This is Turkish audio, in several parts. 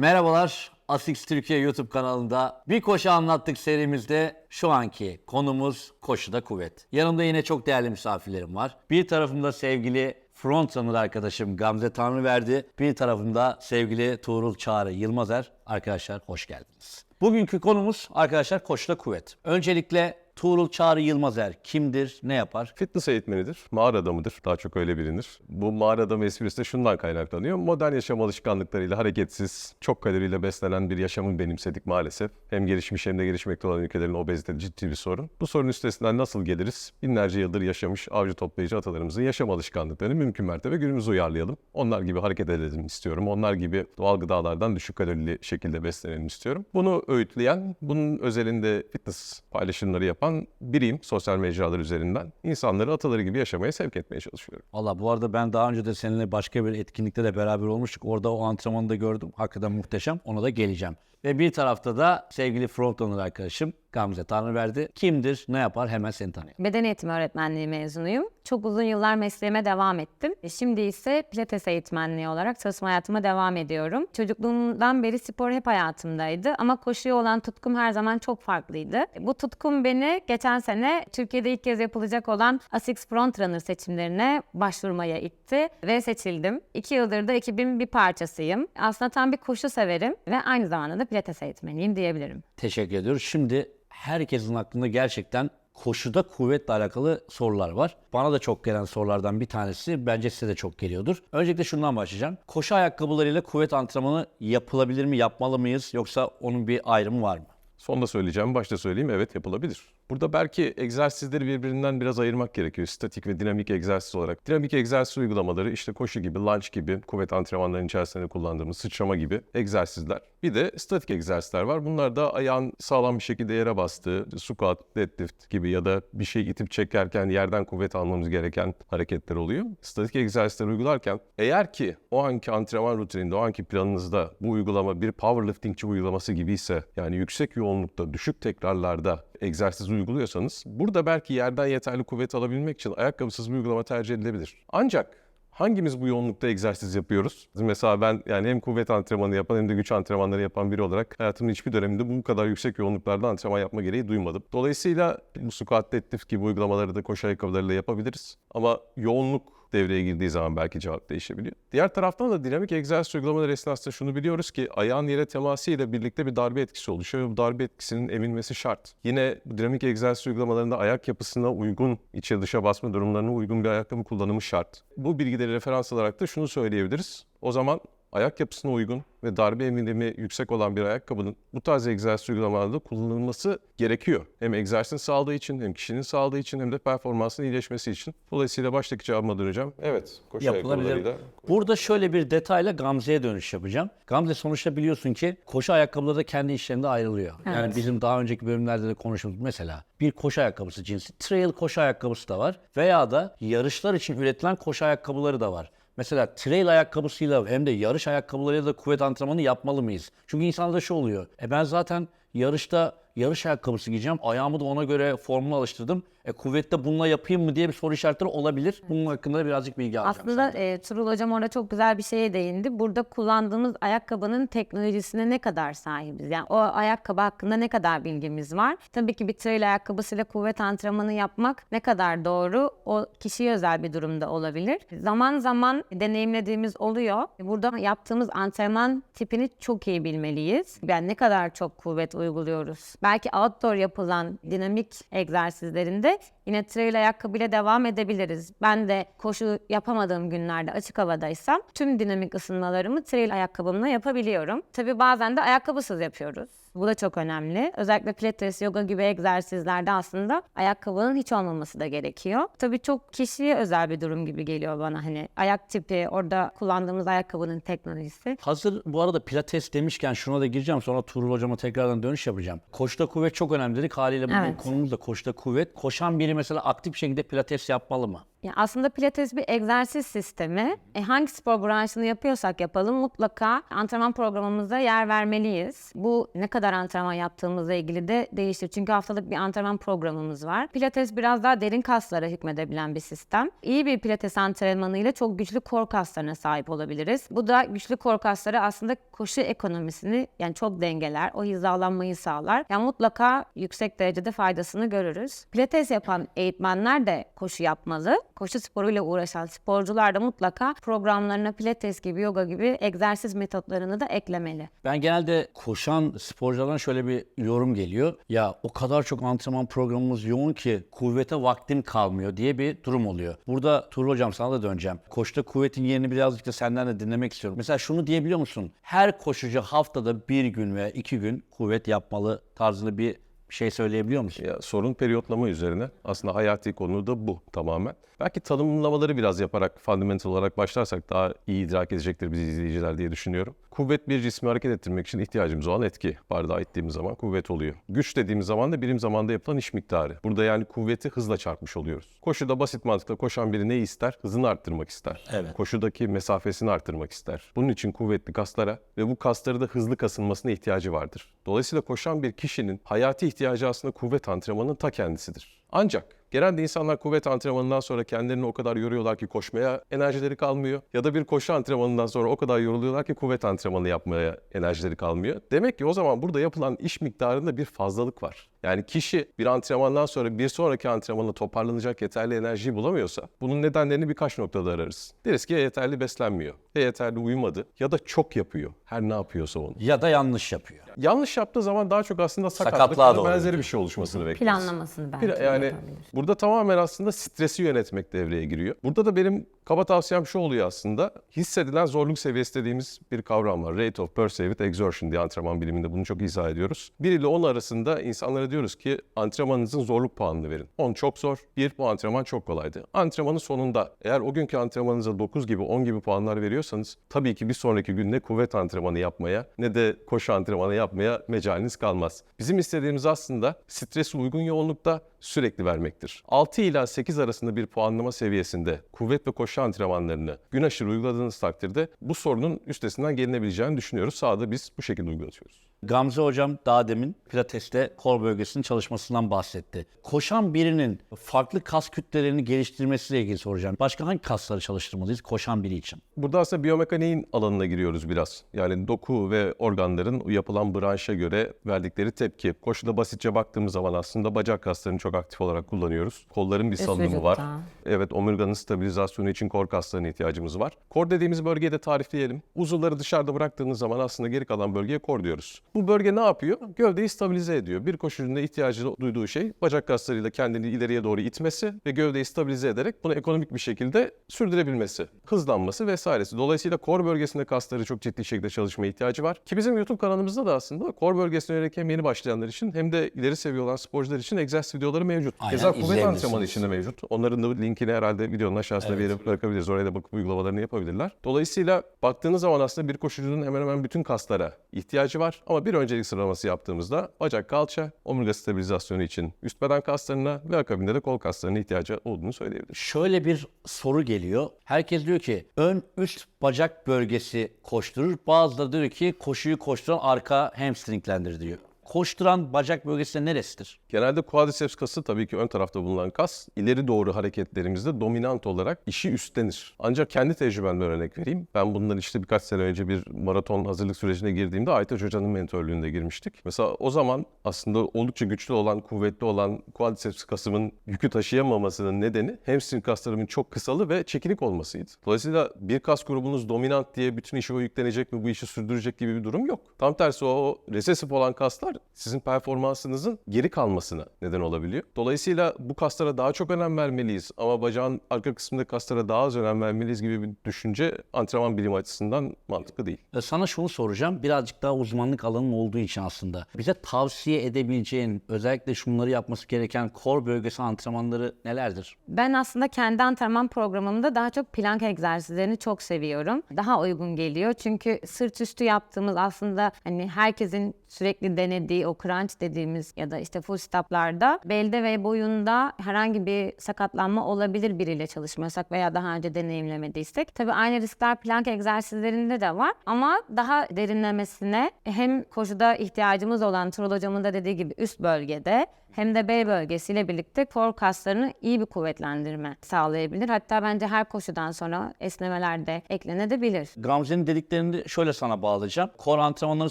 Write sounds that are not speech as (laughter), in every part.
Merhabalar. Asix Türkiye YouTube kanalında Bir Koşu Anlattık serimizde şu anki konumuz koşuda kuvvet. Yanımda yine çok değerli misafirlerim var. Bir tarafımda sevgili frontrunner arkadaşım Gamze Tanrıverdi. Bir tarafımda sevgili Tuğrul Çağrı Yılmazer. Arkadaşlar hoş geldiniz. Bugünkü konumuz arkadaşlar koşuda kuvvet. Öncelikle Tuğrul Çağrı Yılmazer kimdir, ne yapar? Fitness eğitmenidir, mağara adamıdır. Daha çok öyle bilinir. Bu mağara adamı esprisi de şundan kaynaklanıyor. Modern yaşam alışkanlıklarıyla hareketsiz, çok kaloriyle beslenen bir yaşamı benimsedik maalesef. Hem gelişmiş hem de gelişmekte olan ülkelerin obezite ciddi bir sorun. Bu sorun üstesinden nasıl geliriz? Binlerce yıldır yaşamış avcı toplayıcı atalarımızın yaşam alışkanlıklarını mümkün mertebe günümüze uyarlayalım. Onlar gibi hareket edelim istiyorum. Onlar gibi doğal gıdalardan düşük kalorili şekilde beslenelim istiyorum. Bunu öğütleyen, bunun özelinde fitness paylaşımları yapan biriyim sosyal mecralar üzerinden. İnsanları ataları gibi yaşamaya sevk etmeye çalışıyorum. Valla bu arada ben daha önce de seninle başka bir etkinlikte de beraber olmuştuk. Orada o antrenmanı da gördüm. Hakikaten muhteşem. Ona da geleceğim. Ve bir tarafta da sevgili frontrunner arkadaşım Gamze Tanrıverdi. Kimdir, ne yapar hemen seni tanıyalım. Beden eğitimi öğretmenliği mezunuyum. Çok uzun yıllar mesleğime devam ettim. E, Şimdi ise pilates eğitmenliği olarak çalışma hayatıma devam ediyorum. Çocukluğumdan beri spor hep hayatımdaydı ama koşuya olan tutkum her zaman çok farklıydı. E, Bu tutkum beni geçen sene Türkiye'de ilk kez yapılacak olan ASICS Frontrunner seçimlerine başvurmaya itti ve seçildim. İki yıldır da ekibin bir parçasıyım. Aslında tam bir koşu severim ve aynı zamanda da pilates eğitmeniyim diyebilirim. Teşekkür ediyoruz. Şimdi herkesin aklında gerçekten koşuda kuvvetle alakalı sorular var. Bana da çok gelen sorulardan bir tanesi bence size de çok geliyordur. Öncelikle şundan başlayacağım. Koşu ayakkabılarıyla kuvvet antrenmanı yapılabilir mi, yapmalı mıyız yoksa onun bir ayrımı var mı? Sonda söyleyeceğim, başta söyleyeyim evet yapılabilir. Burada belki egzersizleri birbirinden biraz ayırmak gerekiyor. Statik ve dinamik egzersiz olarak. Dinamik egzersiz uygulamaları işte koşu gibi, lunge gibi, kuvvet antrenmanlarının içerisinde kullandığımız sıçrama gibi egzersizler. Bir de statik egzersizler var. Bunlar da ayağın sağlam bir şekilde yere bastığı, squat, deadlift gibi ya da bir şey itip çekerken yerden kuvvet almamız gereken hareketler oluyor. Statik egzersizler uygularken eğer ki o anki antrenman rutininde, o anki planınızda bu uygulama bir powerliftingçi uygulaması gibi ise yani yüksek yoğunlukta, düşük tekrarlarda egzersiz uyguluyorsanız burada belki yerden yeterli kuvvet alabilmek için ayakkabısız bir uygulama tercih edilebilir. Ancak hangimiz bu yoğunlukta egzersiz yapıyoruz? Mesela ben yani hem kuvvet antrenmanı yapan hem de güç antrenmanları yapan biri olarak hayatımın hiçbir döneminde bu kadar yüksek yoğunluklarda antrenman yapma gereği duymadım. Dolayısıyla bu squat deadlift gibi uygulamaları da koşu ayakkabılarıyla yapabiliriz. Ama yoğunluk devreye girdiği zaman belki cevap değişebiliyor. Diğer taraftan da dinamik egzersiz uygulamaları esnasında şunu biliyoruz ki ayağın yere teması ile birlikte bir darbe etkisi oluşuyor ve bu darbe etkisinin emilmesi şart. Yine dinamik egzersiz uygulamalarında ayak yapısına uygun, içe dışa basma durumlarına uygun bir ayakkabı kullanımı şart. Bu bilgileri referans alarak da şunu söyleyebiliriz. O zaman ayak yapısına uygun ve darbe emilimi yüksek olan bir ayakkabının bu tarz egzersiz uygulamalarda kullanılması gerekiyor. Hem egzersizin sağlığı için hem kişinin sağlığı için hem de performansın iyileşmesi için. Dolayısıyla baştaki cevabıma döneceğim. Evet, koşu Yapılabilir. ayakkabılarıyla Burada şöyle bir detayla Gamze'ye dönüş yapacağım. Gamze sonuçta biliyorsun ki koşu ayakkabıları da kendi işlerinde ayrılıyor. Yani Evet. bizim daha önceki bölümlerde de konuştuğumuz mesela bir koşu ayakkabısı cinsi, trail koşu ayakkabısı da var. Veya da yarışlar için üretilen koşu ayakkabıları da var. Mesela trail ayakkabısıyla hem de yarış ayakkabılarıyla da kuvvet antrenmanı yapmalı mıyız? Çünkü insanda şu oluyor. E ben zaten yarışta yarış ayakkabısı giyeceğim. Ayağımı da ona göre formuna alıştırdım. E kuvvette bununla yapayım mı diye bir soru işaretleri olabilir. Bunun hakkında da birazcık bilgi alacağım. Aslında e, Turul Hocam orada çok güzel bir şeye değindi. Burada kullandığımız ayakkabının teknolojisine ne kadar sahibiz? Yani o ayakkabı hakkında ne kadar bilgimiz var? Tabii ki bir trail ayakkabısıyla kuvvet antrenmanı yapmak ne kadar doğru? O kişiye özel bir durumda olabilir. Zaman zaman deneyimlediğimiz oluyor. Burada yaptığımız antrenman tipini çok iyi bilmeliyiz. Yani ne kadar çok kuvvet uyguluyoruz. Belki outdoor yapılan dinamik egzersizlerinde yine trail ayakkabıyla devam edebiliriz. Ben de koşu yapamadığım günlerde açık havadaysam tüm dinamik ısınmalarımı trail ayakkabımla yapabiliyorum. Tabii bazen de ayakkabısız yapıyoruz. Bu da çok önemli. Özellikle pilates, yoga gibi egzersizlerde aslında ayakkabının hiç olmaması da gerekiyor. Tabii çok kişiye özel bir durum gibi geliyor bana hani ayak tipi, orada kullandığımız ayakkabının teknolojisi. Hazır bu arada pilates demişken şuna da gireceğim sonra Tuğrul hocama tekrardan dönüş yapacağım. Koşta kuvvet çok önemli dedik haliyle bugün Evet. konumuz da koşta kuvvet. Koşan biri mesela aktif şekilde pilates yapmalı mı? Ya aslında pilates bir egzersiz sistemi. E hangi spor branşını yapıyorsak yapalım mutlaka antrenman programımızda yer vermeliyiz. Bu ne kadar antrenman yaptığımızla ilgili de değişir. Çünkü haftalık bir antrenman programımız var. Pilates biraz daha derin kaslara hükmedebilen bir sistem. İyi bir pilates antrenmanı ile çok güçlü kor kaslarına sahip olabiliriz. Bu da güçlü kor kasları aslında koşu ekonomisini yani çok dengeler, o hizalanmayı sağlar. Yani mutlaka yüksek derecede faydasını görürüz. Pilates yapan eğitmenler de koşu yapmalı. Koşu sporuyla uğraşan sporcular da mutlaka programlarına pilates gibi, yoga gibi egzersiz metotlarını da eklemeli. Ben genelde koşan sporculardan şöyle bir yorum geliyor. Ya o kadar çok antrenman programımız yoğun ki kuvvete vaktim kalmıyor diye bir durum oluyor. Burada Tuğrul Hocam sana da döneceğim. Koşta kuvvetin yerini birazcık da senden de dinlemek istiyorum. Mesela şunu diyebiliyor musun? Her koşucu haftada bir gün veya iki gün kuvvet yapmalı tarzında bir şey söyleyebiliyor musun? Ya, sorun periyotlama üzerine. Aslında hayati konu da bu tamamen. Belki tanımlamaları biraz yaparak fundamental olarak başlarsak daha iyi idrak edecektir bizi izleyiciler diye düşünüyorum. Kuvvet bir cismi hareket ettirmek için ihtiyacımız olan etki. Bardağı ittiğimiz zaman kuvvet oluyor. Güç dediğimiz zaman da birim zamanda yapılan iş miktarı. Burada yani kuvveti hızla çarpmış oluyoruz. Koşuda basit mantıkla koşan biri ne ister? Hızını arttırmak ister. Evet. Koşudaki mesafesini arttırmak ister. Bunun için kuvvetli kaslara ve bu kasları da hızlı kasılmasına ihtiyacı vardır. Dolayısıyla koşan bir kişinin hayati ihtiyacı aslında kuvvet antrenmanının ta kendisidir. Ancak Genelde insanlar kuvvet antrenmanından sonra kendilerini o kadar yoruyorlar ki koşmaya enerjileri kalmıyor. Ya da bir koşu antrenmanından sonra o kadar yoruluyorlar ki kuvvet antrenmanı yapmaya enerjileri kalmıyor. Demek ki o zaman burada yapılan iş miktarında bir fazlalık var. Yani kişi bir antrenmandan sonra bir sonraki antrenmana toparlanacak yeterli enerjiyi bulamıyorsa bunun nedenlerini birkaç noktada ararız. Deriz ki ya yeterli beslenmiyor, ya yeterli uyumadı ya da çok yapıyor. Her ne yapıyorsa onu. Ya da yanlış yapıyor. Yanlış yaptığı zaman daha çok aslında sakatlık Sakatlığa da doğru benzeri bir şey oluşmasını bekleriz. Planlamasını belki yani yapabilir. burada tamamen aslında stresi yönetmek devreye giriyor. Burada da benim kaba tavsiyem şu oluyor aslında. Hissedilen zorluk seviyesi dediğimiz bir kavram var. Rate of perceived exertion diye antrenman biliminde bunu çok izah ediyoruz. 1 ile 10 arasında insanlara diyoruz ki antrenmanınızın zorluk puanını verin. 10 çok zor, 1 bu antrenman çok kolaydı. Antrenmanın sonunda eğer o günkü antrenmanınıza 9 gibi 10 gibi puanlar veriyorsanız tabii ki bir sonraki gün ne kuvvet antrenmanı yapmaya ne de koşu antrenmanı yapmaya mecaliniz kalmaz. Bizim istediğimiz aslında stresi uygun yoğunlukta sürekli vermektir. 6 ila 8 arasında bir puanlama seviyesinde kuvvet ve koşu antrenmanlarını gün aşırı uyguladığınız takdirde bu sorunun üstesinden gelinebileceğini düşünüyoruz. Sahada biz bu şekilde uygulatıyoruz. Gamze hocam daha demin pilateste kol bölgesinin çalışmasından bahsetti. Koşan birinin farklı kas kütlelerini geliştirmesiyle ilgili soracağım. Başka hangi kasları çalıştırmalıyız koşan biri için? Burada aslında biyomekaniğin alanına giriyoruz biraz. Yani doku ve organların yapılan branşa göre verdikleri tepki. Koşuda basitçe baktığımız zaman aslında bacak kaslarını çok aktif olarak kullanıyoruz. Kolların bir Üst salınımı var. Evet omurganın stabilizasyonu için kor kaslarına ihtiyacımız var. Kor dediğimiz bölgeyi de tarifleyelim. Uzuvları dışarıda bıraktığınız zaman aslında geri kalan bölgeye kor diyoruz. Bu bölge ne yapıyor? Gövdeyi stabilize ediyor. Bir koşucunun da ihtiyacı duyduğu şey bacak kaslarıyla kendini ileriye doğru itmesi ve gövdeyi stabilize ederek bunu ekonomik bir şekilde sürdürebilmesi, hızlanması vesairesi. Dolayısıyla kor bölgesinde kasları çok ciddi şekilde çalışmaya ihtiyacı var. Ki bizim YouTube kanalımızda da aslında kor bölgesine yönelik hem yeni başlayanlar için hem de ileri seviye olan sporcular için egzersiz videoları mevcut. Aynen, Keza kuvvet antrenmanı için de mevcut. Onların da linkini herhalde videonun aşağısına bir yere bırakabiliriz. Oraya da bakıp uygulamalarını yapabilirler. Dolayısıyla baktığınız zaman aslında bir koşucunun hemen hemen bütün kaslara ihtiyacı var. Ama bir öncelik sıralaması yaptığımızda bacak kalça, omurga stabilizasyonu için üst beden kaslarına ve akabinde de kol kaslarına ihtiyacı olduğunu söyleyebiliriz. Şöyle bir soru geliyor. Herkes diyor ki ön üst bacak bölgesi koşturur. Bazıları diyor ki koşuyu koşturan arka hamstringlendir diyor. Koşturan bacak bölgesi neresidir? Genelde quadriceps kası tabii ki ön tarafta bulunan kas. ileri doğru hareketlerimizde dominant olarak işi üstlenir. Ancak kendi tecrübemden örnek vereyim. Ben bundan işte birkaç sene önce bir maraton hazırlık sürecine girdiğimde Aytaç Hoca'nın mentörlüğünde girmiştik. Mesela o zaman aslında oldukça güçlü olan, kuvvetli olan quadriceps kasımın yükü taşıyamamasının nedeni hamstring kaslarımın çok kısalı ve çekinik olmasıydı. Dolayısıyla bir kas grubunuz dominant diye bütün işi o yüklenecek ve bu işi sürdürecek gibi bir durum yok. Tam tersi o resesif olan kaslar sizin performansınızın geri kalmasına neden olabiliyor. Dolayısıyla bu kaslara daha çok önem vermeliyiz ama bacağın arka kısmındaki kaslara daha az önem vermeliyiz gibi bir düşünce antrenman bilimi açısından mantıklı değil. E, Sana şunu soracağım. Birazcık daha uzmanlık alanın olduğu için aslında. Bize tavsiye edebileceğin, özellikle şunları yapması gereken kor bölgesi antrenmanları nelerdir? Ben aslında kendi antrenman programımda daha çok plank egzersizlerini çok seviyorum. Daha uygun geliyor çünkü sırt üstü yaptığımız aslında hani herkesin sürekli denediği o crunch dediğimiz ya da işte full kitaplarda belde ve boyunda herhangi bir sakatlanma olabilir biriyle çalışmıyorsak veya daha önce deneyimlemediysek. Tabii aynı riskler plank egzersizlerinde de var ama daha derinlemesine hem koşuda ihtiyacımız olan Turul hocamın da dediği gibi üst bölgede hem de bel bölgesiyle birlikte kor kaslarını iyi bir kuvvetlendirme sağlayabilir. Hatta bence her koşudan sonra esnemeler de eklenebilir. Gamze'nin dediklerini şöyle sana bağlayacağım. Kor antrenmanları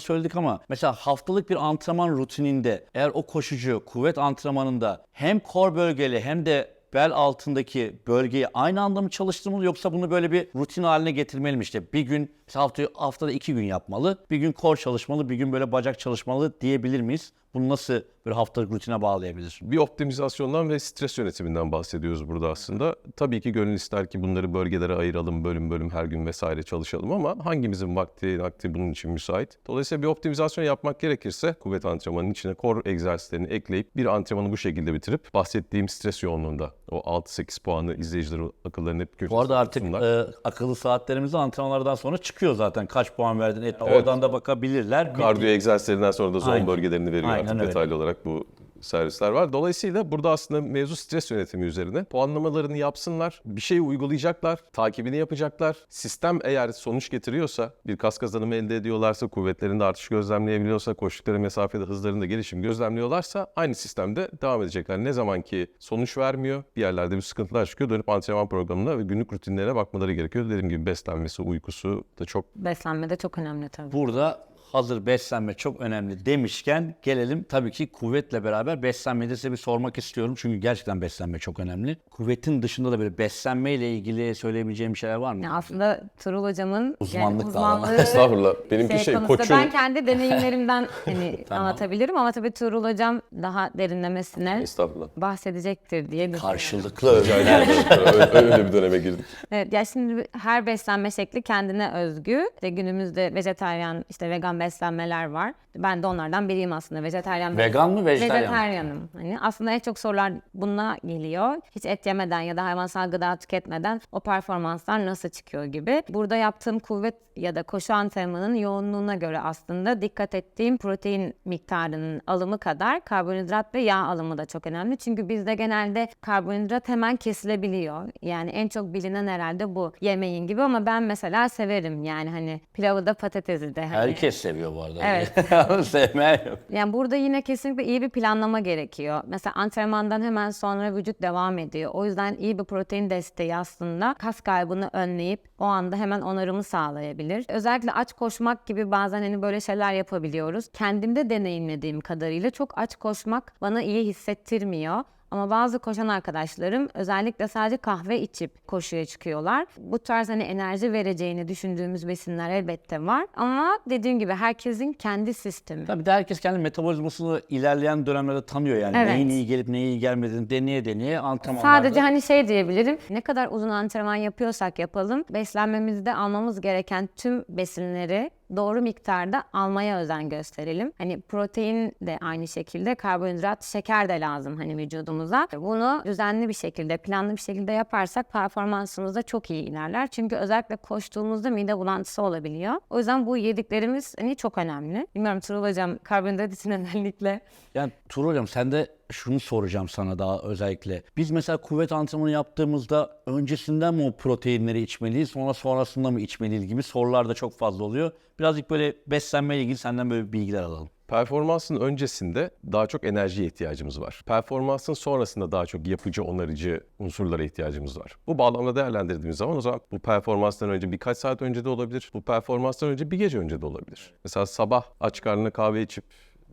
söyledik ama mesela haftalık bir antrenman rutininde eğer o koşucu kuvvet antrenmanında hem kor bölgeli hem de bel altındaki bölgeyi aynı anda mı çalıştırmalı yoksa bunu böyle bir rutin haline getirmeli mi? İşte bir gün hafta, haftada iki gün yapmalı, bir gün kor çalışmalı, bir gün böyle bacak çalışmalı diyebilir miyiz? Bunu nasıl böyle haftalık rutine bağlayabilir? Bir optimizasyondan ve stres yönetiminden bahsediyoruz burada aslında. Tabii ki gönül ister ki bunları bölgelere ayıralım, bölüm bölüm her gün vesaire çalışalım ama hangimizin vakti, vakti bunun için müsait? Dolayısıyla bir optimizasyon yapmak gerekirse kuvvet antrenmanının içine core egzersizlerini ekleyip bir antrenmanı bu şekilde bitirip bahsettiğim stres yoğunluğunda o 6-8 puanı izleyicilerin akıllarına hep köşesine Bu arada artık e, akıllı saatlerimiz antrenmanlardan sonra çıkıyor zaten. Kaç puan verdin? Et, Oradan da bakabilirler. Kardiyo egzersizlerinden sonra da Aynen. bölgelerini veriyor Aynen artık öyle. detaylı olarak bu servisler var. Dolayısıyla burada aslında mevzu stres yönetimi üzerine puanlamalarını yapsınlar, bir şey uygulayacaklar, takibini yapacaklar. Sistem eğer sonuç getiriyorsa, bir kas kazanımı elde ediyorlarsa, kuvvetlerinde artış gözlemleyebiliyorsa, koştukları mesafede hızlarında gelişim gözlemliyorlarsa aynı sistemde devam edecekler. Ne zaman ki sonuç vermiyor, bir yerlerde bir sıkıntılar çıkıyor, dönüp antrenman programına ve günlük rutinlerine bakmaları gerekiyor. Dediğim gibi beslenmesi, uykusu da çok Beslenme de çok önemli tabii. Burada hazır beslenme çok önemli demişken gelelim tabii ki kuvvetle beraber beslenmeyi de size bir sormak istiyorum. Çünkü gerçekten beslenme çok önemli. Kuvvetin dışında da böyle beslenmeyle ilgili söyleyebileceğim şeyler var mı? Ya aslında Turul hocamın Uzmanlık yani alanı. uzmanlığı (laughs) Estağfurullah. Benimki şey, konusunda koçun- Ben kendi deneyimlerimden (laughs) hani anlatabilirim ama tabii Turul hocam daha derinlemesine Estağfurullah. bahsedecektir diye düşünüyorum. Karşılıklı öyle, (laughs) öyle bir döneme girdik. Evet, ya şimdi her beslenme şekli kendine özgü. İşte günümüzde vejetaryen, işte vegan beslenmeler var. Ben de onlardan biriyim aslında. Vejetaryen Vegan mı, vejetaryen mi? Vejetaryenim. Hani aslında en çok sorular buna geliyor. Hiç et yemeden ya da hayvansal gıda tüketmeden o performanslar nasıl çıkıyor gibi. Burada yaptığım kuvvet ya da koşu antrenmanının yoğunluğuna göre aslında dikkat ettiğim protein miktarının alımı kadar karbonhidrat ve yağ alımı da çok önemli. Çünkü bizde genelde karbonhidrat hemen kesilebiliyor. Yani en çok bilinen herhalde bu yemeğin gibi ama ben mesela severim. Yani hani pilavı da patatesi de. Hani. herkes seviyor bu arada. Evet. (laughs) Sevmeyen yok. Yani burada yine kesinlikle iyi bir planlama gerekiyor. Mesela antrenmandan hemen sonra vücut devam ediyor. O yüzden iyi bir protein desteği aslında kas kaybını önleyip o anda hemen onarımı sağlayabilir. Özellikle aç koşmak gibi bazen hani böyle şeyler yapabiliyoruz. Kendimde deneyimlediğim kadarıyla çok aç koşmak bana iyi hissettirmiyor. Ama bazı koşan arkadaşlarım özellikle sadece kahve içip koşuya çıkıyorlar. Bu tarz hani enerji vereceğini düşündüğümüz besinler elbette var. Ama dediğim gibi herkesin kendi sistemi. Tabii de herkes kendi metabolizmasını ilerleyen dönemlerde tanıyor yani. Evet. Neyin iyi gelip neyin iyi gelmediğini deneye deneye antrenmanlarda. Sadece hani şey diyebilirim. Ne kadar uzun antrenman yapıyorsak yapalım, beslenmemizde almamız gereken tüm besinleri doğru miktarda almaya özen gösterelim. Hani protein de aynı şekilde, karbonhidrat, şeker de lazım hani vücudumuza. Bunu düzenli bir şekilde, planlı bir şekilde yaparsak performansımız da çok iyi ilerler. Çünkü özellikle koştuğumuzda mide bulantısı olabiliyor. O yüzden bu yediklerimiz hani çok önemli. Bilmiyorum Turul Hocam karbonhidrat için (laughs) özellikle Yani Tuğrul Hocam sen de şunu soracağım sana daha özellikle. Biz mesela kuvvet antrenmanı yaptığımızda öncesinden mi o proteinleri içmeliyiz sonra sonrasında mı içmeliyiz gibi sorular da çok fazla oluyor. Birazcık böyle beslenmeyle ilgili senden böyle bilgiler alalım. Performansın öncesinde daha çok enerjiye ihtiyacımız var. Performansın sonrasında daha çok yapıcı, onarıcı unsurlara ihtiyacımız var. Bu bağlamda değerlendirdiğimiz zaman o zaman bu performanstan önce birkaç saat önce de olabilir. Bu performanstan önce bir gece önce de olabilir. Mesela sabah aç karnına kahve içip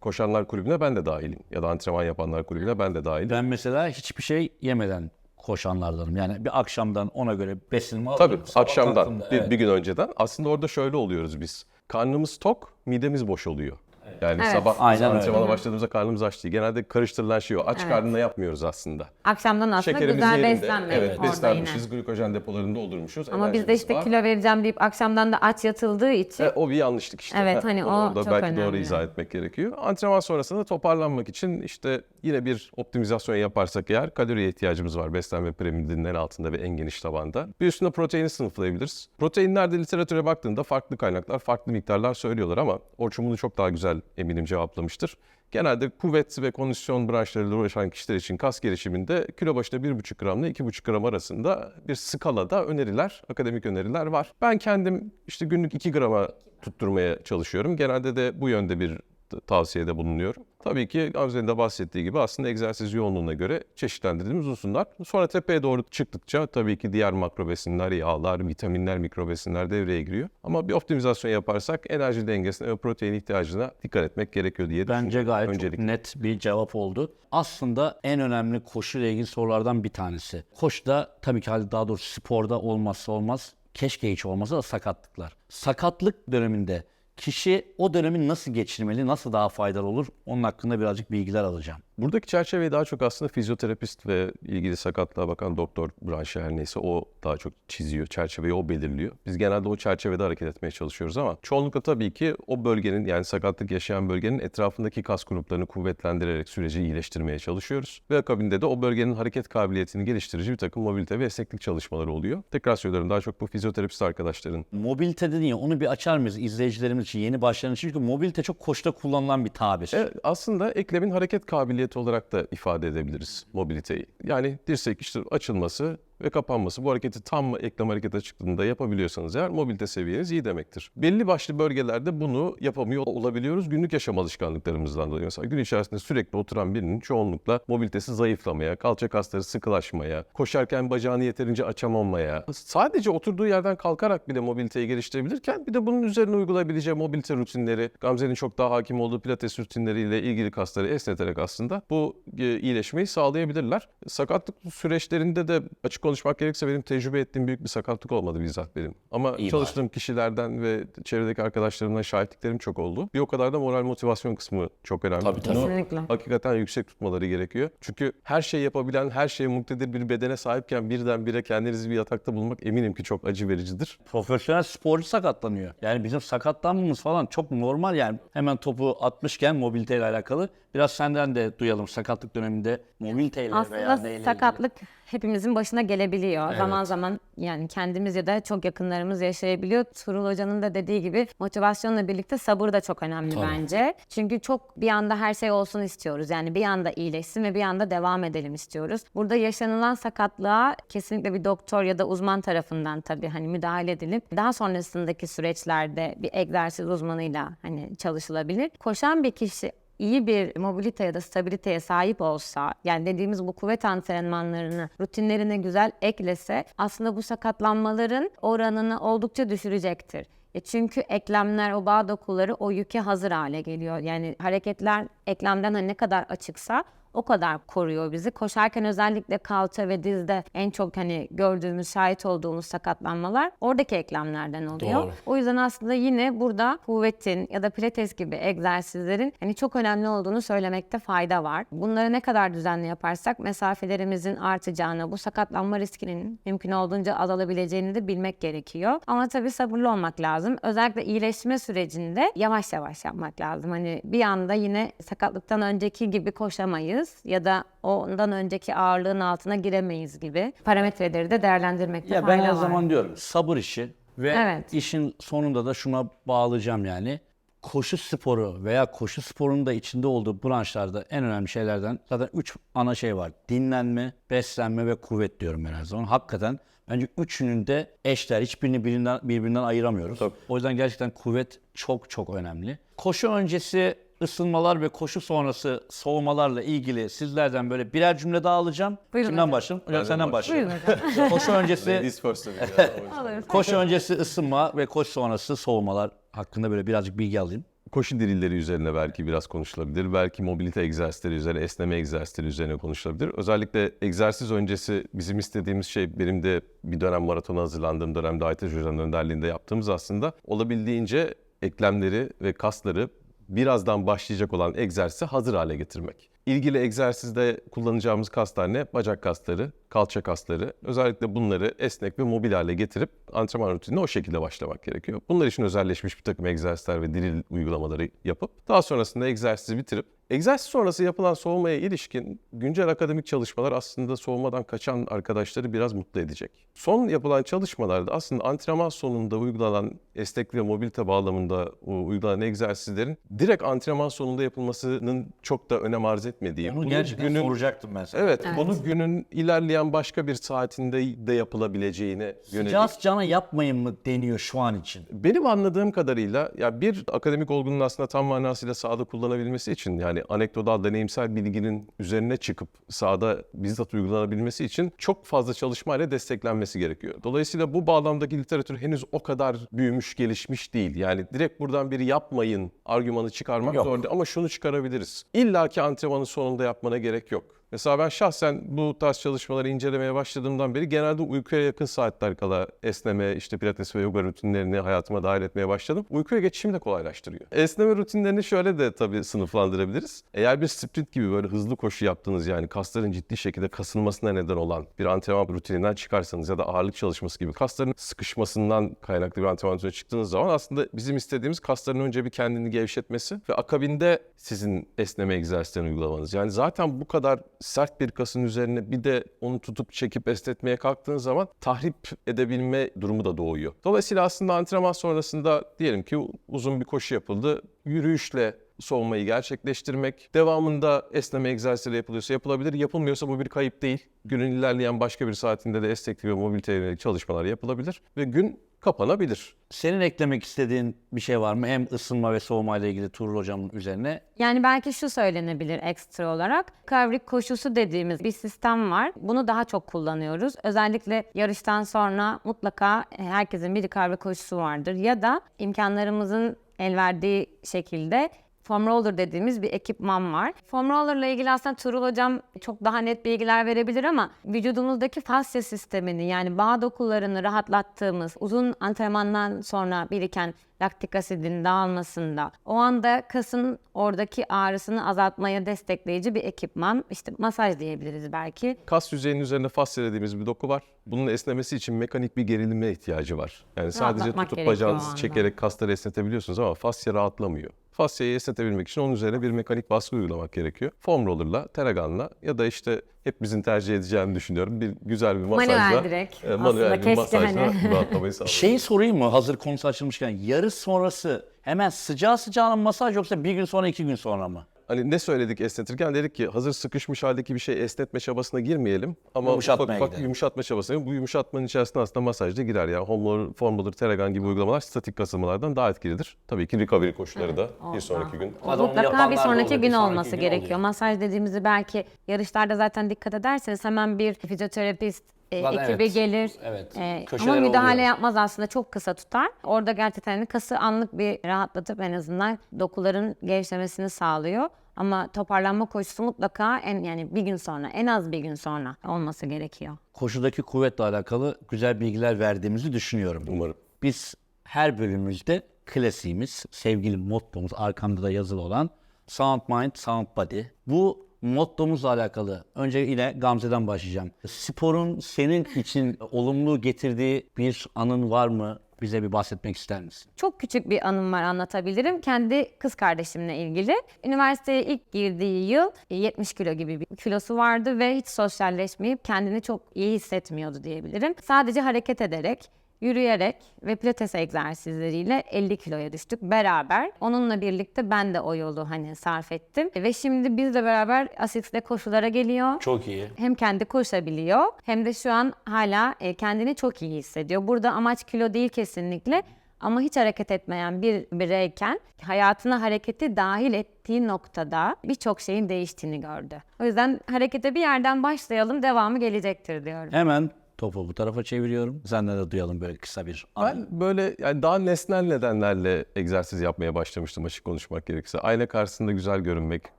koşanlar kulübüne ben de dahilim. Ya da antrenman yapanlar kulübüne ben de dahilim. Ben mesela hiçbir şey yemeden koşanlardanım. Yani bir akşamdan ona göre besinimi alıyorum. Tabii akşamdan bir, evet. bir gün önceden. Aslında orada şöyle oluyoruz biz. Karnımız tok, midemiz boş oluyor. Yani Evet. sabah Aynen öyle. antrenmana başladığımızda karnımız aç değil. Genelde karıştırılan şey o. Aç karnına yapmıyoruz aslında. akşamdan aslında Şekerimiz güzel yerinde. beslenmek Evet, orada beslenmişiz, yine. glikojen depolarını doldurmuşuz. Ama bizde enerjimiz işte var. kilo vereceğim deyip akşamdan da aç yatıldığı için E, o bir yanlışlık işte. Evet, hani o orada çok belki doğru önemli. izah etmek gerekiyor. Antrenman sonrasında toparlanmak için işte yine bir optimizasyon yaparsak eğer kaloriye ihtiyacımız var beslenme piramidinin en altında ve en geniş tabanda. Bir üstüne proteini sınıflayabiliriz. Proteinlerde literatüre baktığında farklı kaynaklar farklı miktarlar söylüyorlar ama Orçun bunu çok daha güzel eminim cevaplamıştır. Genelde kuvvet ve kondisyon branşlarıyla uğraşan kişiler için kas gelişiminde kilo başına 1,5 gramla 2,5 gram arasında bir skalada öneriler, akademik öneriler var. Ben kendim işte günlük 2 grama tutturmaya çalışıyorum. Genelde de bu yönde bir tavsiyede bulunuyorum. Tabii ki Gamze'nin de bahsettiği gibi aslında egzersiz yoğunluğuna göre çeşitlendirdiğimiz unsurlar. Sonra tepeye doğru çıktıkça tabii ki diğer makro besinler, yağlar, vitaminler, mikro besinler devreye giriyor. Ama bir optimizasyon yaparsak enerji dengesine ve protein ihtiyacına dikkat etmek gerekiyor diye Bence düşünüyorum. gayet çok Öncelikle. net bir cevap oldu. Aslında en önemli koşuyla ilgili sorulardan bir tanesi. Koşuda tabii ki daha doğrusu sporda olmazsa olmaz. Keşke hiç olmasa da sakatlıklar. Sakatlık döneminde kişi o dönemi nasıl geçirmeli, nasıl daha faydalı olur? Onun hakkında birazcık bilgiler alacağım. Buradaki çerçeveyi daha çok aslında fizyoterapist ve ilgili sakatlığa bakan doktor branşı her neyse o daha çok çiziyor. Çerçeveyi o belirliyor. Biz genelde o çerçevede hareket etmeye çalışıyoruz ama çoğunlukla tabii ki o bölgenin yani sakatlık yaşayan bölgenin etrafındaki kas gruplarını kuvvetlendirerek süreci iyileştirmeye çalışıyoruz. Ve akabinde de o bölgenin hareket kabiliyetini geliştirici bir takım mobilite ve esneklik çalışmaları oluyor. Tekrar söylüyorum daha çok bu fizyoterapist arkadaşların Mobilite dedin ya onu bir açar mıyız izleyicilerimiz için, yeni başlayan için? Çünkü mobilite çok koşuda kullanılan bir tabir. E, aslında eklemin hareket kabiliyeti olarak da ifade edebiliriz mobiliteyi. Yani dirsek işte açılması ve kapanması bu hareketi tam eklem hareketi çıktığında yapabiliyorsanız eğer mobilite seviyeniz iyi demektir. Belli başlı bölgelerde bunu yapamıyor olabiliyoruz günlük yaşam alışkanlıklarımızdan dolayı. Mesela gün içerisinde sürekli oturan birinin çoğunlukla mobilitesi zayıflamaya, kalça kasları sıkılaşmaya, koşarken bacağını yeterince açamamaya, sadece oturduğu yerden kalkarak bile mobiliteyi geliştirebilirken bir de bunun üzerine uygulayabileceği mobilite rutinleri, Gamze'nin çok daha hakim olduğu pilates rutinleriyle ilgili kasları esneterek aslında bu e, iyileşmeyi sağlayabilirler. Sakatlık süreçlerinde de açık konuşmak gerekirse benim tecrübe ettiğim büyük bir sakatlık olmadı bizzat benim. Ama İyi çalıştığım kişilerden ve çevredeki arkadaşlarımdan şahitliklerim çok oldu. Bir o kadar da moral motivasyon kısmı çok önemli. Tabii, tabii. Kesinlikle. hakikaten yüksek tutmaları gerekiyor. Çünkü her şeyi yapabilen, her şeye muktedir bir bedene sahipken birdenbire kendinizi bir yatakta bulmak eminim ki çok acı vericidir. Profesyonel sporcu sakatlanıyor. Yani bizim sakatlanmamız falan çok normal yani. Hemen topu atmışken mobiliteyle alakalı. Biraz senden de duyalım sakatlık döneminde mobiliteyle veya Aslında neyle sakatlık hepimizin başına gelebiliyor. Zaman zaman yani kendimiz ya da çok yakınlarımız yaşayabiliyor. Turul Hoca'nın da dediği gibi motivasyonla birlikte sabır da çok önemli Tabii. bence. Çünkü çok bir anda her şey olsun istiyoruz. Yani bir anda iyileşsin ve bir anda devam edelim istiyoruz. Burada yaşanılan sakatlığa kesinlikle bir doktor ya da uzman tarafından tabii hani müdahale edilip daha sonrasındaki süreçlerde bir egzersiz uzmanıyla hani çalışılabilir. Koşan bir kişi iyi bir mobilite ya da stabiliteye sahip olsa, yani dediğimiz bu kuvvet antrenmanlarını rutinlerine güzel eklese aslında bu sakatlanmaların oranını oldukça düşürecektir. E çünkü eklemler, o bağ dokuları o yüke hazır hale geliyor. Yani hareketler eklemden hani ne kadar açıksa o kadar koruyor bizi. Koşarken özellikle kalça ve dizde en çok hani gördüğümüz, şahit olduğumuz sakatlanmalar oradaki eklemlerden oluyor. Doğru. O yüzden aslında yine burada kuvvetin ya da pilates gibi egzersizlerin hani çok önemli olduğunu söylemekte fayda var. Bunları ne kadar düzenli yaparsak mesafelerimizin artacağını, bu sakatlanma riskinin mümkün olduğunca azalabileceğini de bilmek gerekiyor. Ama tabii sabırlı olmak lazım. Özellikle iyileşme sürecinde yavaş yavaş yapmak lazım. Hani bir anda yine sakatlıktan önceki gibi koşamayız ya da ondan önceki ağırlığın altına giremeyiz gibi parametreleri de değerlendirmekte Ya ben fayda her var. zaman diyorum sabır işi ve Evet. işin sonunda da şuna bağlayacağım yani. Koşu sporu veya koşu sporunun da içinde olduğu branşlarda en önemli şeylerden zaten üç ana şey var. Dinlenme, beslenme ve kuvvet diyorum ben her zaman. Hakikaten bence üçünün de eşler. Hiçbirini birbirinden, birbirinden ayıramıyoruz. O yüzden gerçekten kuvvet çok çok önemli. Koşu öncesi ısınmalar ve koşu sonrası soğumalarla ilgili sizlerden böyle birer cümle daha alacağım. Buyurun Kimden hocam. başlayalım? Hocam senden başlayalım. Buyurun hocam. (laughs) Koşu öncesi Ladies first (laughs) Koşu öncesi ısınma ve koşu sonrası soğumalar hakkında böyle birazcık bilgi alayım. Koşu dirilleri üzerine belki biraz konuşulabilir. Belki mobilite egzersizleri üzerine, esneme egzersizleri üzerine konuşulabilir. Özellikle egzersiz öncesi bizim istediğimiz şey benim de bir dönem maratona hazırlandığım dönemde Aytaç Hoca'nın önderliğinde yaptığımız aslında olabildiğince eklemleri ve kasları birazdan başlayacak olan egzersize hazır hale getirmek. İlgili egzersizde kullanacağımız kaslar ne? Bacak kasları, kalça kasları. Özellikle bunları esnek ve mobil hale getirip antrenman rutinine o şekilde başlamak gerekiyor. Bunlar için özelleşmiş bir takım egzersizler ve diril uygulamaları yapıp daha sonrasında egzersizi bitirip Egzersiz sonrası yapılan soğumaya ilişkin güncel akademik çalışmalar aslında soğumadan kaçan arkadaşları biraz mutlu edecek. Son yapılan çalışmalarda aslında antrenman sonunda uygulanan esnek ve mobilite bağlamında uygulanan egzersizlerin direkt antrenman sonunda yapılmasının çok da önem arz etmediği. Bunu bunu gerçekten günün- soracaktım ben sana. Evet, Evet. bunu günün ilerleyen başka bir saatinde de yapılabileceğine yönelik. Sıcağı sıcağına yapmayın mı deniyor şu an için? Benim anladığım kadarıyla ya bir akademik olgunun aslında tam manasıyla sahada kullanabilmesi için yani anekdotal deneyimsel bilginin üzerine çıkıp sahada bizzat uygulanabilmesi için çok fazla çalışmayla desteklenmesi gerekiyor. Dolayısıyla bu bağlamdaki literatür henüz o kadar büyümüş, gelişmiş değil. Yani direkt buradan bir yapmayın argümanı çıkarmak Yok. zor değil ama şunu çıkarabiliriz. İlla ki antrenmanın sonunda yapmana gerek yok. Mesela ben şahsen bu tarz çalışmaları incelemeye başladığımdan beri genelde uykuya yakın saatler kala esneme, işte pilates ve yoga rutinlerini hayatıma dahil etmeye başladım. Uykuya geçişimi de kolaylaştırıyor. Esneme rutinlerini şöyle de tabii sınıflandırabiliriz. Eğer bir sprint gibi böyle hızlı koşu yaptığınız yani kasların ciddi şekilde kasılmasına neden olan bir antrenman rutininden çıkarsanız ya da ağırlık çalışması gibi kasların sıkışmasından kaynaklı bir antrenman rutine çıktığınız zaman aslında bizim istediğimiz kasların önce bir kendini gevşetmesi ve akabinde sizin esneme egzersizlerini uygulamanız. Yani zaten bu kadar sert bir kasın üzerine bir de onu tutup çekip esnetmeye kalktığınız zaman tahrip edebilme durumu da doğuyor. Dolayısıyla aslında antrenman sonrasında diyelim ki uzun bir koşu yapıldı. Yürüyüşle soğumayı gerçekleştirmek, devamında esneme egzersizleri yapılıyorsa yapılabilir. Yapılmıyorsa bu bir kayıp değil. Günün ilerleyen başka bir saatinde de esneklik ve mobiliteye yönelik çalışmalar yapılabilir ve gün kapanabilir. Senin eklemek istediğin bir şey var mı? Hem ısınma ve soğuma ile ilgili Tuğrul Hocam'ın üzerine. Yani belki şu söylenebilir ekstra olarak. Kavrik koşusu dediğimiz bir sistem var. Bunu daha çok kullanıyoruz. Özellikle yarıştan sonra mutlaka herkesin bir kavrik koşusu vardır. Ya da imkanlarımızın el verdiği şekilde foam roller dediğimiz bir ekipman var. Foam roller ilgili aslında Turul hocam çok daha net bilgiler verebilir ama vücudumuzdaki fasya sistemini yani bağ dokularını rahatlattığımız uzun antrenmandan sonra biriken laktik asidin dağılmasında o anda kasın oradaki ağrısını azaltmaya destekleyici bir ekipman. İşte masaj diyebiliriz belki. Kas yüzeyinin üzerinde fasya dediğimiz bir doku var. Bunun esnemesi için mekanik bir gerilime ihtiyacı var. Yani sadece tutup bacağınızı çekerek kasları esnetebiliyorsunuz ama fasya rahatlamıyor. Fasyayı esnetebilmek için onun üzerine bir mekanik baskı uygulamak gerekiyor. Foam roller'la, Teragan'la ya da işte hepimizin tercih edeceğini düşünüyorum. Bir güzel bir masajla. Manuel direkt. e, manuel Aslında bir keşke masajla hani. (laughs) rahatlamayı. Şeyi sorayım mı hazır konusu açılmışken? Yarış sonrası hemen sıcağı sıcağına mı masaj yoksa bir gün sonra iki gün sonra mı? Hani ne söyledik esnetirken dedik ki hazır sıkışmış haldeki bir şey esnetme çabasına girmeyelim. Ama Yumuşatmaya ufak ufak gidelim. yumuşatma çabasına bu yumuşatmanın içerisinde aslında masaj da girer. Yani Homer, Formula, Teragan gibi uygulamalar statik kasılmalardan daha etkilidir. Tabii ki recovery koşuları da bir sonraki gün. Onu Mutlaka yapanlar bir da sonraki gün sonraki olması gün gerekiyor. oluyor. Masaj dediğimizi belki yarışlarda zaten dikkat ederseniz hemen bir fizyoterapist e, Zaten ekibi evet. gelir. Evet. E, Köşeler ama müdahale oluyor. yapmaz aslında çok kısa tutar. Orada gerçekten hani kası anlık bir rahatlatıp en azından dokuların gevşemesini sağlıyor. Ama toparlanma koşusu mutlaka en yani bir gün sonra en az bir gün sonra olması gerekiyor. Koşudaki kuvvetle alakalı güzel bilgiler verdiğimizi düşünüyorum. Umarım. Biz her bölümümüzde klasiğimiz, sevgili mottomuz arkamda da yazılı olan Sound Mind, Sound Body. Bu mottomuzla alakalı önce yine Gamze'den başlayacağım. Sporun senin için olumlu getirdiği bir anın var mı? Bize bir bahsetmek ister misin? Çok küçük bir anım var anlatabilirim. Kendi kız kardeşimle ilgili. Üniversiteye ilk girdiği yıl e, 70 kilo gibi bir kilosu vardı ve hiç sosyalleşmeyip kendini çok iyi hissetmiyordu diyebilirim. Sadece hareket ederek, yürüyerek ve pilates egzersizleriyle 50 kiloya düştük beraber. Onunla birlikte ben de o yolu hani sarf ettim. Ve şimdi bizle beraber asitle koşulara geliyor Çok iyi. hem kendi koşabiliyor hem de şu an hala e, kendini çok iyi hissediyor. Burada amaç kilo değil kesinlikle ama hiç hareket etmeyen bir bireyken hayatına hareketi dahil ettiği noktada birçok şeyin değiştiğini gördü. O yüzden harekete bir yerden başlayalım devamı gelecektir diyorum. Hemen topu bu tarafa çeviriyorum. Senden de duyalım böyle kısa bir anı. Ben böyle yani daha nesnel nedenlerle egzersiz yapmaya başlamıştım açık konuşmak gerekirse. Ayna karşısında güzel görünmek,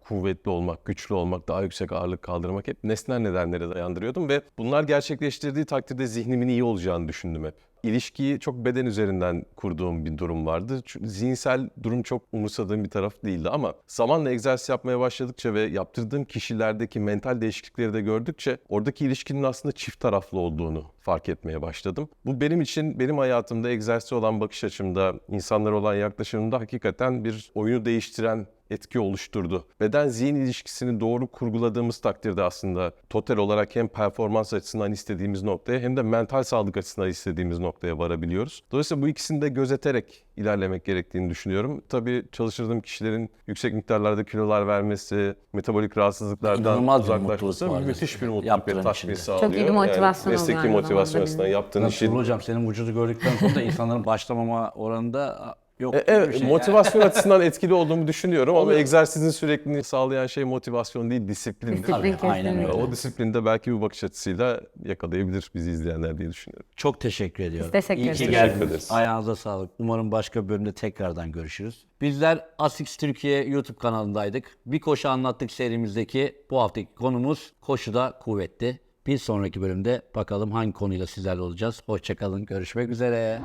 kuvvetli olmak, güçlü olmak, daha yüksek ağırlık kaldırmak hep nesnel nedenlere dayandırıyordum ve bunlar gerçekleştirdiği takdirde zihnimin iyi olacağını düşündüm hep. İlişkiyi çok beden üzerinden kurduğum bir durum vardı. Çünkü zihinsel durum çok umursadığım bir taraf değildi ama zamanla egzersiz yapmaya başladıkça ve yaptırdığım kişilerdeki mental değişiklikleri de gördükçe oradaki ilişkinin aslında çift taraflı olduğunu fark etmeye başladım. Bu benim için benim hayatımda egzersize olan bakış açımda, insanlara olan yaklaşımımda hakikaten bir oyunu değiştiren etki oluşturdu. Beden zihin ilişkisini doğru kurguladığımız takdirde aslında total olarak hem performans açısından istediğimiz noktaya hem de mental sağlık açısından istediğimiz noktaya varabiliyoruz. Dolayısıyla bu ikisini de gözeterek ilerlemek gerektiğini düşünüyorum. Tabii çalıştırdığım kişilerin yüksek miktarlarda kilolar vermesi, metabolik rahatsızlıklardan İnanılmaz uzaklaşması müthiş bir mutluluk ve tatmin sağlıyor. Çok iyi bir motivasyon yani mesleki motivasyon benim. yaptığın işin hocam senin vücudu gördükten sonra da insanların başlamama oranında yok. E, Evet, şey. motivasyon (laughs) açısından etkili olduğumu düşünüyorum ama egzersizin sürekliliğini sağlayan şey motivasyon değil, disiplindir. Disiplin Tabii, aynen öyle. O disiplinde belki bir bakış açısıyla yakalayabilir bizi izleyenler diye düşünüyorum. Çok teşekkür ediyorum. Biz teşekkür İyi ederiz. ki Teşekkür geldiniz. Ayağınıza sağlık. Umarım başka bir bölümde tekrardan görüşürüz. Bizler Asics Türkiye YouTube kanalındaydık. Bir koşu anlattık serimizdeki bu haftaki konumuz koşuda kuvvetli. Bir sonraki bölümde bakalım hangi konuyla sizlerle olacağız. Hoşçakalın. Görüşmek üzere.